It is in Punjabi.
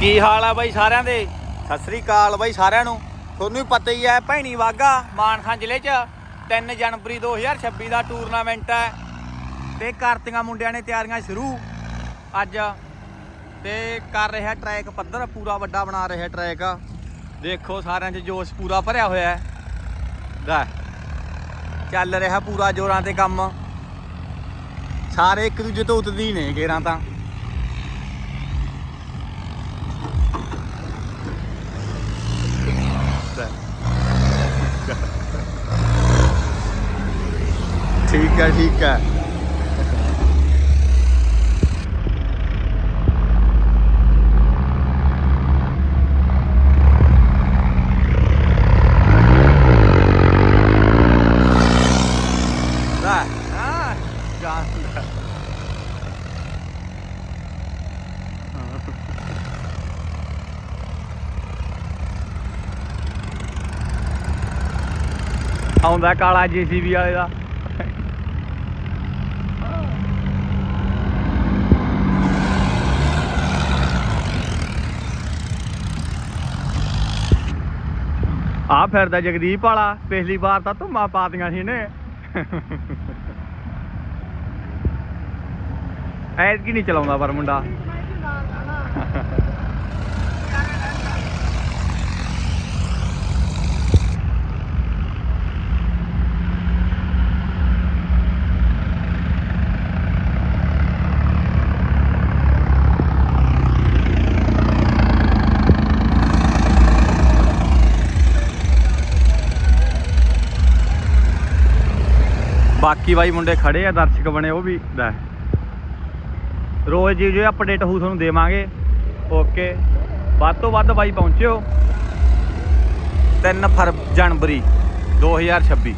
ਕੀ ਹਾਲ ਆ ਬਾਈ ਸਾਰਿਆਂ ਦੇ? ਸਤਿ ਸ੍ਰੀ ਅਕਾਲ ਬਾਈ ਸਾਰਿਆਂ ਨੂੰ। ਤੁਹਾਨੂੰ ਵੀ ਪਤਾ ਹੀ ਹੈ ਭੈਣੀ ਵਾਗਾ, ਮਾਨਸਾ ਜ਼ਿਲ੍ਹੇ 'ਚ 3 ਜਨਵਰੀ 2026 ਦਾ ਟੂਰਨਾਮੈਂਟ ਹੈ ਤੇ ਕਰਤੀਆਂ ਮੁੰਡਿਆਂ ਨੇ ਤਿਆਰੀਆਂ ਸ਼ੁਰੂ ਅੱਜ। ਤੇ ਕਰ ਰਿਹਾ ਟਰੈਕ ਪੱਧਰ, ਪੂਰਾ ਵੱਡਾ ਬਣਾ ਰਿਹਾ ਟਰੈਕ ਦੇਖੋ ਸਾਰਿਆਂ 'ਚ ਜੋਸ਼ ਪੂਰਾ ਭਰਿਆ ਹੋਇਆ ਹੈ। ਲੈ, ਚੱਲ ਰਿਹਾ ਪੂਰਾ ਜੋਰਾਂ ਤੇ ਕੰਮ। ਸਾਰੇ ਇੱਕ ਦੂਜੇ ਤੋਂ ਉਤਦੀ ਨੇ ਗੇਰਾਂ ਤਾਂ। ਠੀਕ ਹੈ ਠੀਕ ਹੈ ਲੈ ਹਾਂ ਜਾਨ ਲੈ। ਆਉਂਦਾ ਕਾਲਾ ਜੀਸੀਬੀ ਵਾਲੇ ਦਾ ਆ ਫਿਰਦਾ ਜਗਦੀਪ ਵਾਲਾ, ਪਿਛਲੀ ਵਾਰ ਤਾਂ ਧੁੰਮਾਂ ਪਾਤੀਆਂ ਸੀ ਨੇ ਐਤਕੀ ਨਹੀਂ ਚਲਾਉਂਦਾ ਪਰ ਮੁੰਡਾ। ਬਾਕੀ ਬਾਈ ਮੁੰਡੇ ਖੜੇ ਆ, ਦਰਸ਼ਕ ਬਣੇ, ਉਹ ਵੀ ਲੈ। ਰੋਜ਼ ਜੀ ਜੋ ਅਪਡੇਟ ਹੋਊ ਤੁਹਾਨੂੰ ਦੇਵਾਂਗੇ। ਓਕੇ ਵੱਧ ਤੋਂ ਵੱਧ ਬਾਈ ਪਹੁੰਚਿਓ। 3 ਫਰ ਜਨਵਰੀ 2026